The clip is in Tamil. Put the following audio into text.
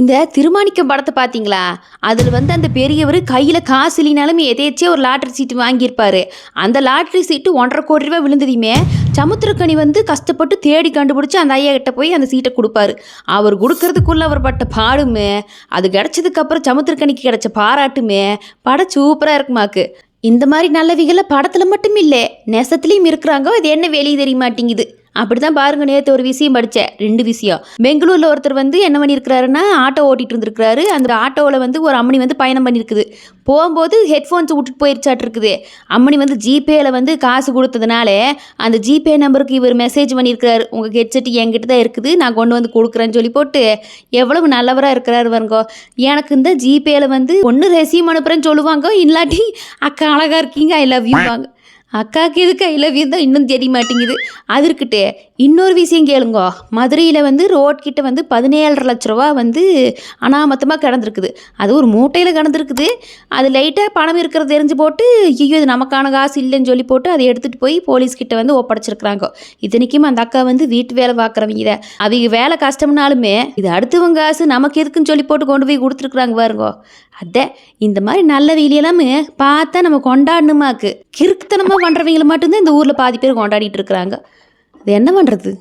இந்த திருமாணிக்கம் படத்தை பார்த்தீங்களா அதில் வந்து அந்த பெரியவர் கையில் காசு இல்லைனாலும் எதேச்சியாக ஒரு லாட்ரி சீட்டு வாங்கியிருப்பாரு. அந்த லாட்ரி சீட்டு ஒன்றரை கோடி ரூபாய் விழுந்ததையுமே சமுத்திரக்கனி வந்து கஷ்டப்பட்டு தேடி கண்டுபிடிச்சி அந்த ஐயா கிட்ட போய் அந்த சீட்டை கொடுப்பாரு. அவர் கொடுக்கறதுக்குள்ள அவர் பட்ட பாடுமே அது கிடச்சதுக்கப்புறம் சமுத்திரக்கனிக்கு கிடைச்ச பாராட்டுமே படம் சூப்பராக இருக்குமாக்கு. இந்த மாதிரி நல்லவிகளை படத்தில் மட்டும் இல்லை நெசத்துலேயும் இருக்கிறாங்க அது என்ன வெளியே தெரிய மாட்டேங்குது. அப்படிதான் பாருங்க நேற்று ஒரு விஷயம் படித்தேன் ரெண்டு விஷயம். பெங்களூரில் ஒருத்தர் வந்து என்ன பண்ணியிருக்கிறாருன்னா ஆட்டோ ஓட்டிட்டு இருந்திருக்கிறாரு அந்த ஆட்டோவில் வந்து ஒரு அம்மனி வந்து பயணம் பண்ணியிருக்குது. போகும்போது ஹெட்ஃபோன்ஸ் விட்டுட்டு போயிருச்சாட்டு இருக்குது அம்மனி வந்து ஜிபேயில் வந்து காசு கொடுத்ததுனால அந்த ஜிபே நம்பருக்கு இவர் மெசேஜ் பண்ணியிருக்கிறாரு. உங்கள் ஹெட்செட் என்கிட்ட தான் இருக்குது நான் கொண்டு வந்து கொடுக்குறேன்னு சொல்லி போட்டு எவ்வளவு நல்லவராக இருக்கிறாரு வருங்கோ எனக்கு இந்த ஜிபேயில் வந்து ஒன்று ரெசியூம் அனுப்புகிறேன்னு சொல்லுவாங்க இல்லாட்டி அக்கா அழகாக இருக்கீங்க ஐ லவ் யூ வாங்க. அக்காவுக்கு எதுக்கு? ஐ லவ் யூ தான் இன்னும் தெரிய மாட்டேங்குது. அது இன்னொரு விஷயம் கேளுங்கோ. மதுரையில் வந்து ரோட்கிட்ட வந்து பதினேழரை லட்ச ரூபா வந்து அனாமத்தமாக கிடந்திருக்குது. அது ஒரு மூட்டையில் கிடந்திருக்குது. அது லைட்டாக பணம் இருக்கிறது தெரிஞ்சு போட்டு ஐயோ இது நமக்கான காசு இல்லைன்னு சொல்லி போட்டு அதை எடுத்துகிட்டு போய் போலீஸ்கிட்ட வந்து ஒப்படைச்சிருக்கிறாங்க. இத்தனைக்கும் அந்த அக்கா வந்து வீட்டு வேலை பார்க்குறவங்க அவங்க வேலை கஷ்டம்னாலுமே இது அடுத்தவங்க காசு நமக்கு எதுக்குன்னு சொல்லி போட்டு கொண்டு போய் கொடுத்துருக்குறாங்க பாருங்கோ. அதான் இந்த மாதிரி நல்ல வீலியெல்லாமே பார்த்தா நம்ம கொண்டாடணுமாக்கு. கிறுக்குத்தனமாக பண்ணுறவங்களை மட்டும்தான் இந்த ஊரில் பாதி பேர் கொண்டாடிட்டு இருக்கிறாங்க. அது என்ன பண்ணுறது